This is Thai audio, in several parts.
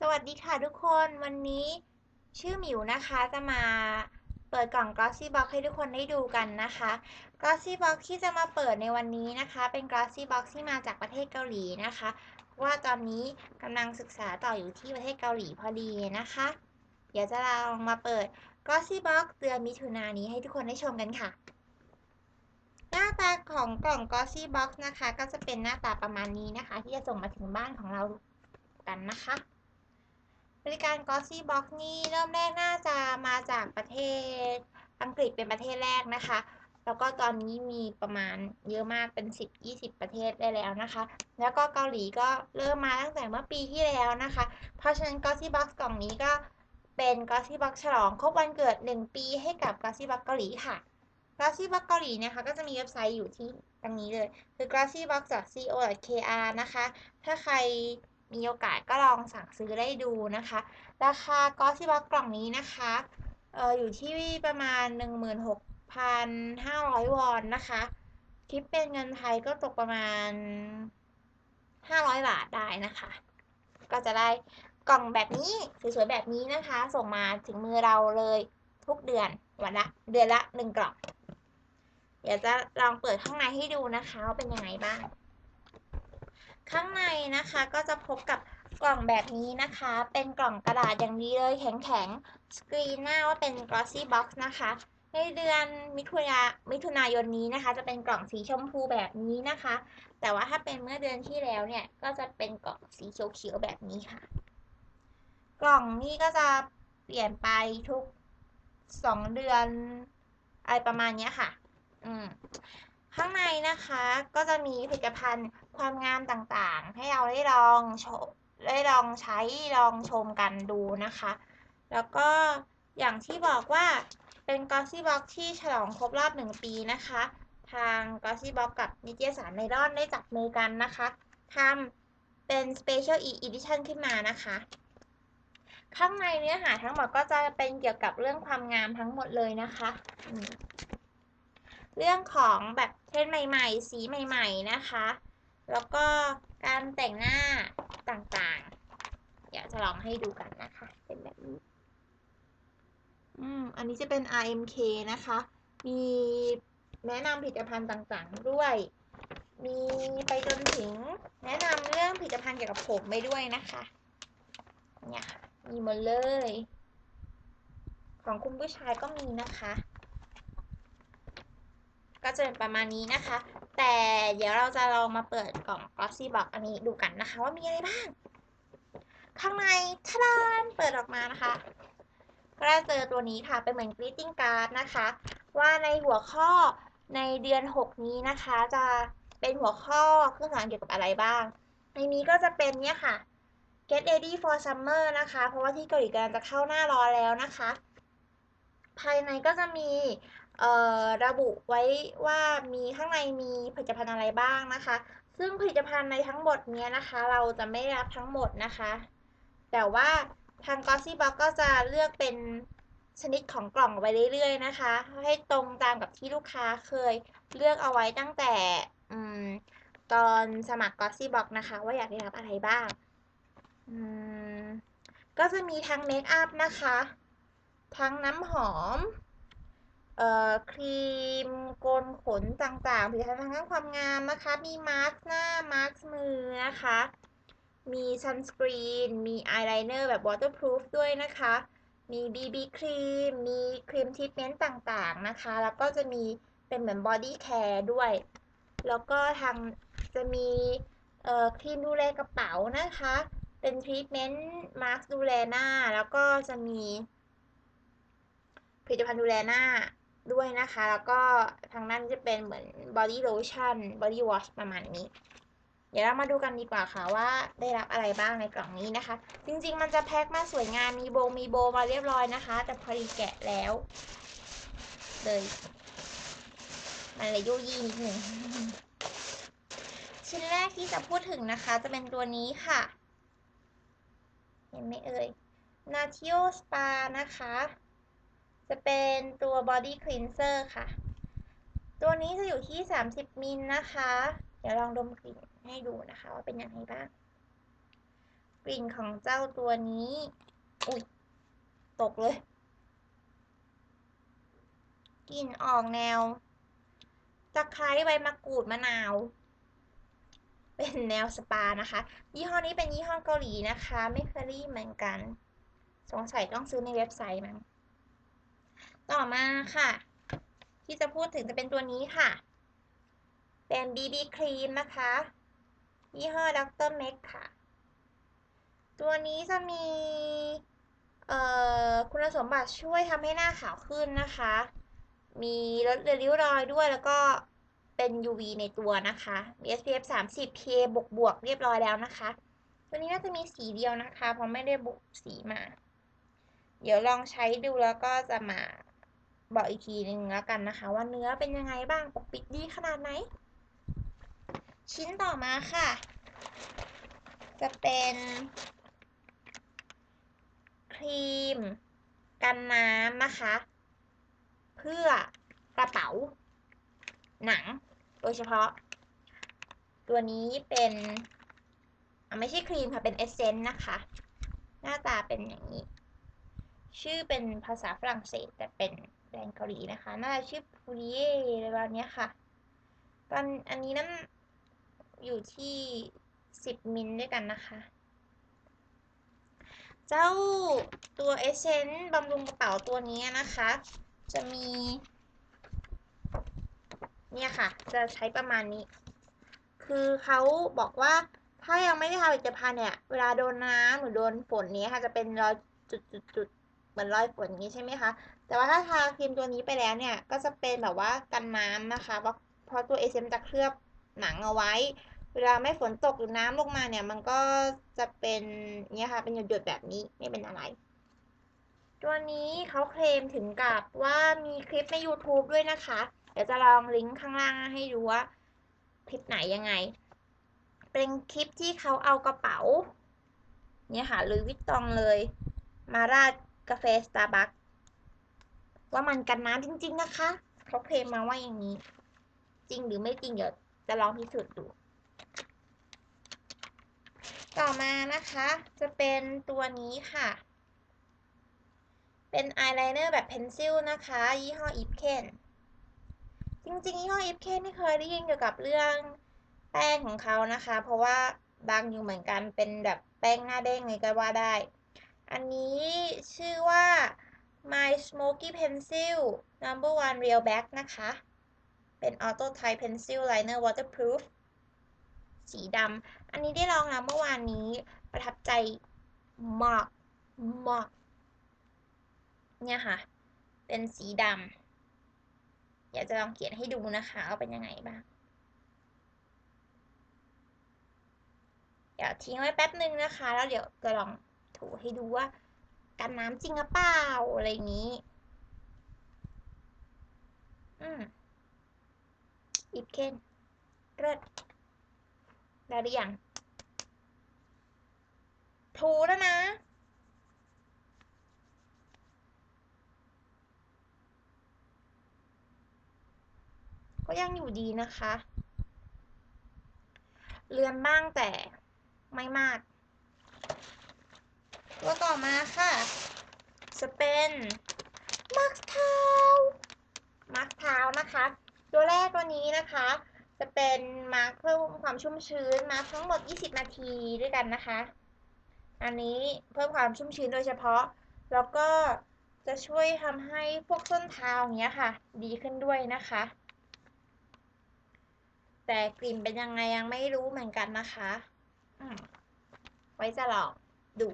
สวัสดีค่ะทุกคนวันนี้ชื่อหมิวนะคะจะมาเปิดกล่อง Glossy Box ให้ทุกคนได้ดูกันนะคะ Glossy Box ที่จะมาเปิดในวันนี้นะคะ เป็น Glossy Box ที่มาจากประเทศเกาหลีนะคะว่าตอนนี้กำลังศึกษาต่ออยู่ที่ประเทศเกาหลีพอดีนะคะ เดี๋ยวจะลองมาเปิด Glossy Box เดือนมิถุนายนนี้ให้ทุกคนได้ชมกันค่ะ หน้าตาของกล่อง Glossy Box นะคะ ก็จะเป็นหน้าตาประมาณนี้นะคะ ที่จะส่งมาถึงบ้านของเรากันนะคะ บริการ Glossy Box นี่เริ่มแรกน่าจะมาจากประเทศอังกฤษเป็นประเทศแรกนะคะ แล้วก็ตอนนี้มีประมาณเยอะมากเป็น 10-20 ประเทศได้แล้วนะคะ แล้วก็เกาหลีก็เริ่มมาตั้งแต่เมื่อปีที่แล้วนะคะ เพราะฉะนั้น Glossy Box กล่องนี้ก็เป็น Glossy Box ฉลองครบวันเกิด 1 ปีให้กับ Glossy Box เกาหลีค่ะ Glossy Box เกาหลีนะคะก็จะมีเว็บไซต์อยู่ที่ตรงนี้เลย คือ glossybox.co.kr นะคะ ถ้าใคร มีโอกาสก็ลองสั่งซื้อได้ดูนะคะ ราคา Glossy Box กล่องนี้นะคะเอออยู่ที่ประมาณ 16,500 วอนนะคะ คิดเป็นเงินไทยก็ตกประมาณ 500 บาทได้นะคะ ก็จะได้กล่องแบบนี้สวยๆแบบนี้นะคะ ส่งมาถึงมือเราเลยทุกเดือนวันละเดือนละหนึ่งกล่อง เดี๋ยวจะลองเปิดข้างในให้ดูนะคะว่าเป็นยังไงบ้าง ข้างในนะคะก็จะพบกับกล่องแบบนี้นะคะ เป็นกล่องกระดาษอย่างดีเลยแข็งๆ สกรีนหน้าว่าเป็น glossy box นะคะ ในเดือนมิถุนามิถุนายนนี้นะคะ จะเป็นกล่องสีชมพูแบบนี้นะคะ แต่ว่าถ้าเป็นเมื่อเดือนที่แล้วเนี่ย ก็จะเป็นกล่องสีเขียวๆแบบนี้ค่ะ กล่องนี้ก็จะเปลี่ยนไปทุกสองเดือนอะไรประมาณนี้ค่ะ อืมข้างในนะคะก็จะมีผลิตภัณฑ์ ความงามต่างๆ ให้เราได้ลองชมได้ลองใช้ลองชมกันดูนะคะ แล้วก็อย่างที่บอกว่าเป็น Glossy Box ที่ฉลองครบรอบหนึ่งปีนะคะ ทาง Glossy Box กับนิตยสารไนลอนได้จับมือกันนะคะทำเป็น Special Edition ขึ้นมานะคะ ข้างในเนื้อหาทั้งหมดก็จะเป็นเกี่ยวกับเรื่องความงามทั้งหมดเลยนะคะ เรื่องของแบบเทรนด์ใหม่ ๆ สีใหม่ ๆ นะคะ แล้วก็การแต่งหน้าต่างๆ เดี๋ยวจะลองให้ดูกันนะคะ เป็นแบบนี้ อืม อันนี้จะเป็น RMK นะคะ มีแนะนำผลิตภัณฑ์ต่างๆ ด้วย มีไปจนถึงแนะนำเรื่องผลิตภัณฑ์เกี่ยวกับผมไปด้วยนะคะ เนี่ยมีหมดเลย ของคุณผู้ชายก็มีนะคะ ก็จะเป็นประมาณนี้นะคะ แต่เดี๋ยวเราจะลองมาเปิดกล่อง Glossy Box อันนี้ดูกันนะคะ ว่ามีอะไรบ้าง ข้างในทะดานเปิดออกมานะคะ ก็จะเจอตัวนี้ค่ะ เป็นเหมือน greeting card นะคะ ว่าในหัวข้อในเดือน 6 นี้นะคะ จะเป็นหัวข้อเครื่องสารเกี่ยวกับอะไรบ้าง ในนี้ก็จะเป็นเนี่ยค่ะ get ready for summer นะคะ เพราะว่าที่เกาหลีกำลังจะเข้าหน้าร้อนแล้วนะคะ ภายในก็จะมี ระบุไว้ว่ามีข้างในมีผลิตภัณฑ์อะไรบ้างนะคะ ซึ่งผลิตภัณฑ์ในทั้งหมดนี้นะคะ เราจะไม่รับทั้งหมดนะคะ แต่ว่าทาง Glossy Box ก็จะเลือกเป็นชนิดของกล่องไว้เรื่อยๆนะคะ ให้ตรงตามกับที่ลูกค้าเคยเลือกเอาไว้ตั้งแต่อตอนสมัคร Glossy Box นะคะ ว่าอยากได้รับอะไรบ้างก็จะมีทั้งเมคอัพนะคะ ทั้งน้ำหอม ครีมโกนขนต่างๆผลิตภัณฑ์ทางด้านความงามนะคะ มีมาร์กหน้า มาร์กมือนะคะ มีซันสกรีน มีอายไลเนอร์แบบ waterproof ด้วยนะคะ มี BB ครีม มีครีมทรีทเมนต์ต่างๆนะคะ แล้วก็จะมีเป็นเหมือนบอดี้แคร์ด้วย แล้วก็ทางจะมีเอ่อครีมดูแลกระเป๋านะคะ เป็นทรีทเมนต์มาร์กดูแลหน้า แล้วก็จะมีผลิตภัณฑ์ดูแลหน้า ด้วยนะคะ แล้วก็ทางนั้นจะเป็นเหมือน body lotion body wash ประมาณนี้ เดี๋ยวเรามาดูกันดีกว่าค่ะว่าได้รับอะไรบ้างในกล่องนี้นะคะ จริงๆ มันจะแพ็คมาสวยงามมีโบมีโบมาเรียบร้อยนะคะ แต่พอดีแกะแล้ว เลยมันเลยยุ่ยยี่นิดหนึ่งชิ้นแรกที่จะพูดถึงนะคะ จะเป็นตัวนี้ค่ะ เห็นไหมเอ่ย Natio Spa นะคะ จะเป็นตัว body cleanser ค่ะ ตัวนี้จะอยู่ที่ 30 มิลนะคะ เดี๋ยวลองดมกลิ่นให้ดูนะคะว่าเป็นยังไงบ้าง กลิ่นของเจ้าตัวนี้ อุ้ย ตกเลย กลิ่นออกแนวตะไคร้ใบมะกรูดมะนาว เป็นแนวสปานะคะ ยี่ห้อนี้เป็นยี่ห้อเกาหลีนะคะ ไม่เคยได้ยินเหมือนกัน สงสัยต้องซื้อในเว็บไซต์มั้ง ต่อมาค่ะ ที่จะพูดถึงจะเป็นตัวนี้ค่ะ เป็น BB ครีมนะคะยี่ห้อดรเมกค่ะ ตัวนี้จะมีคุณสมบัติช่วยทำให้หน้าขาวขึ้นนะคะ มีลดเลือนริ้วรอยด้วยแล้วก็เป็น UV ในตัวนะคะ มี SPF 30 PA บวกบวกเรียบร้อยแล้วนะคะ ตัวนี้น่าจะมีสีเดียวนะคะ เพราะไม่ได้บุกสีมา เดี๋ยวลองใช้ดูแล้วก็จะมา บอกอีกทีหนึ่งแล้วกันนะคะ ว่าเนื้อเป็นยังไงบ้างปกปิดดีขนาดไหน ชิ้นต่อมาค่ะ จะเป็นครีม กันน้ำนะคะ เพื่อกระเป๋า หนัง โดยเฉพาะ ตัวนี้เป็นไม่ใช่ครีมค่ะ เป็นเอเซนต์นะคะ หน้าตาเป็นอย่างนี้ ชื่อเป็นภาษาฝรั่งเศสแต่เป็น แรนด์เกาหลีนะคะ น่าจะชื่อพูริเย่อะไรประมาณเนี้ค่ะ ตอนอันนี้น้ำอยู่ที่10มิลด้วยกันนะคะ เจ้าตัวเอเซนต์บำรุงกระเป๋าตัวนี้นะคะ จะมี เนี่ยค่ะ จะใช้ประมาณนี้ คือเขาบอกว่าถ้ายังไม่ได้ทาผลิตภัณฑ์เนี่ย เวลาโดนน้ำหรือโดนฝนเนี้ยค่ะ จะเป็นรอยจุดๆๆ เหมือนรอยฝนงนี้ใช่ไหมคะ แต่ว่าถ้าทาครีมตัวนี้ไปแล้วเนี่ย ก็จะเป็นแบบว่ากันน้ำนะคะ เพราะเพราะตัวเอเซนจะเคลือบหนังเอาไว้ เวลาไม่ฝนตกหรือน้ำลงมาเนี่ย มันก็จะเป็นเนี่ยค่ะ เป็นหยดๆแบบนี้ไม่เป็นอะไร ตัวนี้เขาเคลมถึงกับว่ามีคลิปใน YouTube ด้วยนะคะ เดี๋ยวจะลองลิงก์ข้างล่างให้ดูว่าคลิปไหนยังไง เป็นคลิปที่เขาเอากระเป๋า เนี่ยค่ะหรือวิตตองเลย มาราด กาแฟสตาร์บัคว่ามันกันน้ำจริง ๆ นะคะเขาเคลมมาว่าอย่างนี้ จริงหรือไม่จริงเดี๋ยวจะลองพิสูจน์ดู ต่อมานะคะ จะเป็นตัวนี้ค่ะ เป็นอายไลเนอร์แบบเพนซิลนะคะ ยี่ห้ออีฟเคนจริงๆยี่ห้ออีฟเคนไม่เคยได้ยินเกี่ยวกับเรื่องแป้งของเขานะคะ เพราะว่าดังอยู่เหมือนกันเป็นแบบแป้งหน้าเด้งเลยก็ว่าได้ อันนี้ชื่อว่า My Smoky Pencil Number One Real Black นะคะ เป็น Auto Type Pencil Liner Waterproof สีดำ อันนี้ได้ลองแล้วเมื่อวานนี้ประทับใจมากมากเนี่ยค่ะ เป็นสีดำเดี๋ยวจะลองเขียนให้ดูนะคะว่าเป็นยังไงบ้างเดี๋ยวทิ้งไว้แป๊บนึงนะคะ แล้วเดี๋ยวจะลอง ถูให้ดูว่ากันน้ำจริงหรือเปล่าอะไรอย่างนี้ อืมอีฟเคนเลิศได้หรือยังถูแล้วนะก็ยังอยู่ดีนะคะ เลือนบ้างแต่ไม่มาก ตัวต่อมาค่ะ จะเป็นมาร์คเท้ามาร์คเท้านะคะ ตัวแรกตัวนี้นะคะ จะเป็นมาร์คเพิ่มความชุ่มชื้นมาทั้งหมด 20 นาทีด้วยกันนะคะ อันนี้เพิ่มความชุ่มชื้นโดยเฉพาะ แล้วก็จะช่วยทำให้พวกส้นเท้าอย่างเงี้ยค่ะ ดีขึ้นด้วยนะคะ แต่กลิ่นเป็นยังไงยังไม่รู้เหมือนกันนะคะ ไว้จะลองดู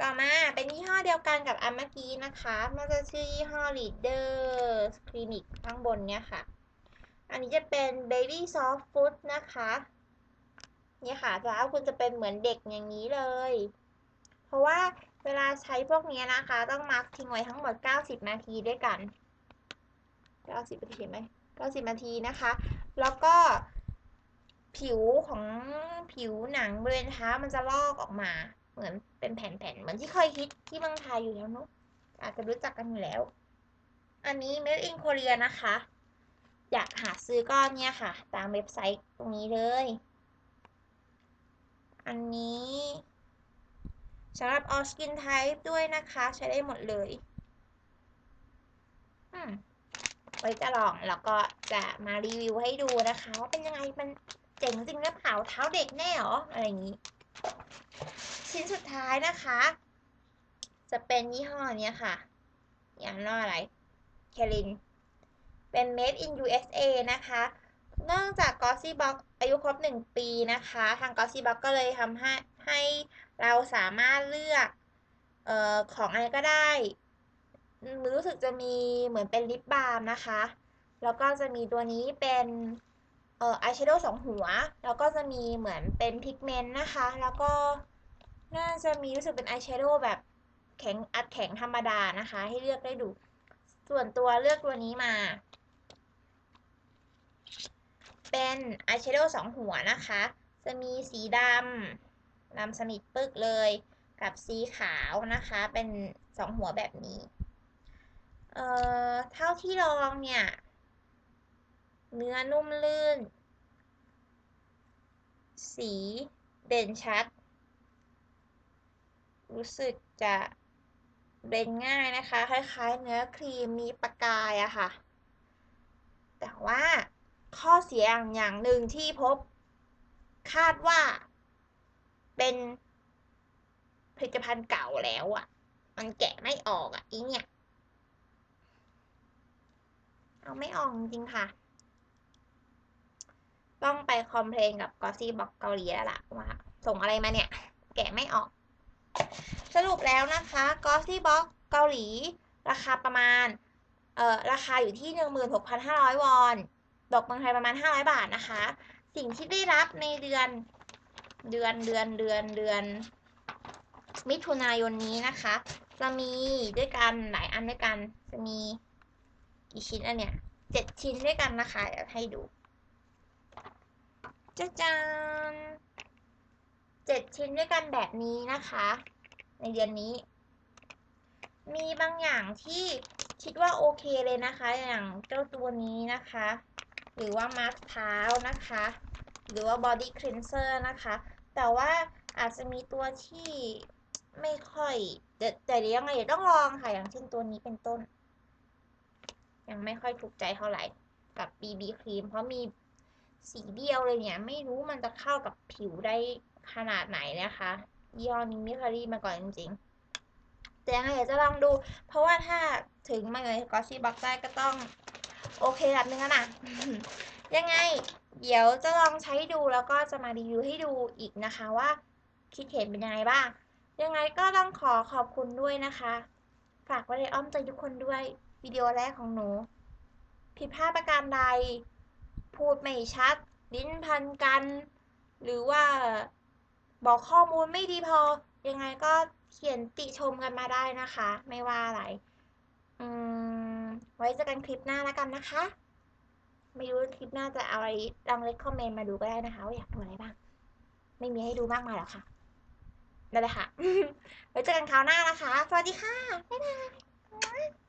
ต่อมาเป็นยี่ห้อเดียวกันกับอันเมื่อกี้นะคะมันจะชื่อยี่ห้อ Leader Clinic ข้างบนเนี่ยค่ะ อันนี้จะเป็น Baby Soft Food นะคะเนี่ยค่ะแล้วคุณจะเป็นเหมือนเด็กอย่างนี้เลย เพราะว่าเวลาใช้พวกนี้นะคะ ต้องมาร์กทิ้งไว้ทั้งหมด 90 นาทีด้วยกัน 90 นาทีไหม 90 นาทีนะคะ แล้วก็ผิวของผิวหนังบริเวณเท้ามันจะลอกออกมา เหมือนเป็นแผ่นๆเหมือนที่เคยฮิตที่เมืองไทยอยู่แล้วเนอะอาจจะรู้จักกันอยู่แล้ว อันนี้ made in Korea นะคะ อยากหาซื้อก็เนี่ยค่ะ ตามเว็บไซต์ตรงนี้เลย อันนี้สำหรับ all skin type ด้วยนะคะ ใช้ได้หมดเลยอืมไว้จะลองแล้วก็จะมารีวิวให้ดูนะคะว่าเป็นยังไงมันเจ๋งจริงหรือเปล่าเท้าเด็กแน่หรออะไรอย่างนี้ ชิ้นสุดท้ายนะคะ จะเป็นยี่ห้อเนี้ยค่ะอย่างนออะไรเคลิน เป็น made in USA นะคะ เนื่องจาก g o s s y Box อายุครบ 1 ปีนะคะ ทาง g o s s y Box ก็เลยทำให้ให้เราสามารถเลือกออของอะไรก็ได้อืมรู้สึกจะมีเหมือนเป็นลิปบาล์มนะคะ แล้วก็จะมีตัวนี้เป็นเอ่ออายแชโดว์สองหัว แล้วก็จะมีเหมือนเป็นพิกเมนต์นะคะ แล้วก็ น่าจะมีรู้สึกเป็นอายแชโดว์แบบแข็งอัดแข็งธรรมดานะคะ ให้เลือกได้ดู ส่วนตัวเลือกตัวนี้มา เป็นอายแชโดว์สองหัวนะคะ จะมีสีดำดำสนิทปึกเลย กับสีขาวนะคะ เป็นสองหัวแบบนี้ เอ่อ เท่าที่ลองเนี่ย เนื้อนุ่มลื่น สีเด่นชัด รู้สึกจะเบลนง่ายนะคะ คล้ายๆ เนื้อครีมมีประกายอะค่ะ แต่ว่าข้อเสียอย่างอย่างหนึ่งที่พบคาดว่าเป็นผลิตภัณฑ์เก่าแล้วอะมันแกะไม่ออกอะอีเนี่ย เอาไม่ออกจริงค่ะ ต้องไปคอมเพลนกับกอซี่บ็อกเกาหลีแล้วล่ะว่าส่งอะไรมาเนี่ย แกะไม่ออก สรุปแล้วนะคะกอสซี่บ็อกเกาหลี ราคาประมาณเอ่อราคาอยู่ที่ 16,500 วอนตกเมืองไทยประมาณ 500 บาทนะคะ สิ่งที่ได้รับในเดือนเดือนเดือนเดือนเดือน มิถุนายนนี้นะคะ จะมีด้วยกันหลายอันด้วยกัน จะมีกี่ชิ้นอันเนี้ยเจ็ดชิ้นด้วยกันนะคะเดี๋ยวให้ดูจ้าจาน เจ็ดชิ้นด้วยกันแบบนี้นะคะ ในเดือนนี้ มีบางอย่างที่คิดว่าโอเคเลยนะคะ อย่างเจ้าตัวนี้นะคะ หรือว่ามาสก์เท้านะคะ หรือว่าบอดี้คลีนเซอร์นะคะ แต่ว่าอาจจะมีตัวที่ไม่ค่อยแต่แต่เดี๋ยวยังไงเดี๋ยวต้องลองค่ะ อย่างเช่นตัวนี้เป็นต้น ยังไม่ค่อยถูกใจเท่าไหร่กับ BB ครีมเพราะมีสีเดียวเลยเนี่ย ไม่รู้มันจะเข้ากับผิวได้ ขนาดไหนนะคะยี่ห้อนี้ไม่เคยได้มาก่อนจริงๆแต่ยังไงเดี๋ยวจะลองดู เพราะว่าถ้าถึงมาเลยกอซี่บ็อกได้ก็ต้อง โอเคระดับนึงนะยังไง เดี๋ยวจะลองใช้ดูแล้วก็จะมารีวิวให้ดูอีกนะคะว่า คิดเห็นเป็นยังไงบ้าง ยังไงก็ต้องขอขอบคุณด้วยนะคะ ฝากไว้ในอ้อมใจทุกคนด้วยวิดีโอแรกของหนู ผิดพลาดประการใด พูดไม่ชัด ลิ้นพันกัน หรือว่า บอกข้อมูลไม่ดีพอ ยังไงก็เขียนติชมกันมาได้นะคะ ไม่ว่าอะไรอืมไว้เจอกันคลิปหน้าแล้วกันนะคะ ไม่รู้คลิปหน้าจะเอาอะไรลองเลคคอมเมนต์มาดูก็ได้นะคะว่าอยากดูอะไรบ้าง ไม่มีให้ดูมากมายหรอกค่ะนั่นแหละค่ะ ไว้เจอกันคราวหน้านะคะ สวัสดีค่ะ บ๊ายบาย